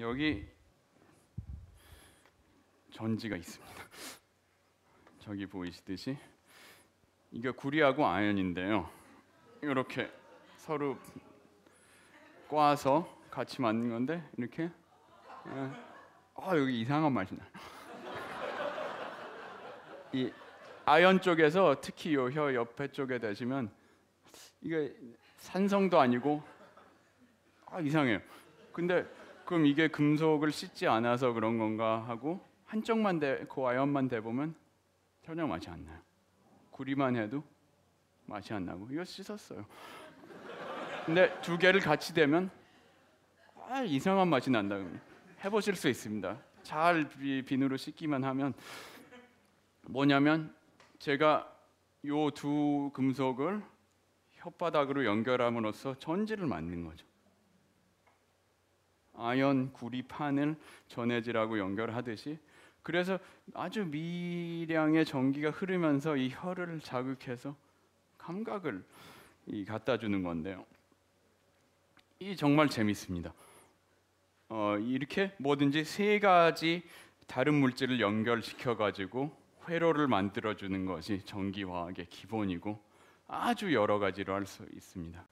여기 전지가 있습니다. 저기 보이시듯이 이게 구리하고 아연인데요. 이렇게 서로 꽈서 같이 만든 건데 이렇게 예. 아 여기 이상한 맛이 나요. 이 아연 쪽에서 특히 요 혀 옆에 쪽에 대시면 이게 산성도 아니고 아 이상해요. 근데 그럼 이게 금속을 씻지 않아서 그런 건가 하고 한쪽만 대, 그 아연만 대보면 전혀 맛이 안 나요. 구리만 해도 맛이 안 나고 이거 씻었어요. 근데 두 개를 같이 대면 아 이상한 맛이 난다. 해보실 수 있습니다. 잘 비, 비누로 씻기만 하면 뭐냐면 제가 요 두 금속을 혓바닥으로 연결함으로써 전지를 만든 거죠. 아연 구리판을 전해질하고 연결하듯이 그래서 아주 미량의 전기가 흐르면서 이 혀를 자극해서 감각을 이 갖다 주는 건데요. 이 정말 재밌습니다. 어, 이렇게 뭐든지 세 가지 다른 물질을 연결시켜 가지고 회로를 만들어 주는 것이 전기화학의 기본이고 아주 여러 가지로 할 수 있습니다.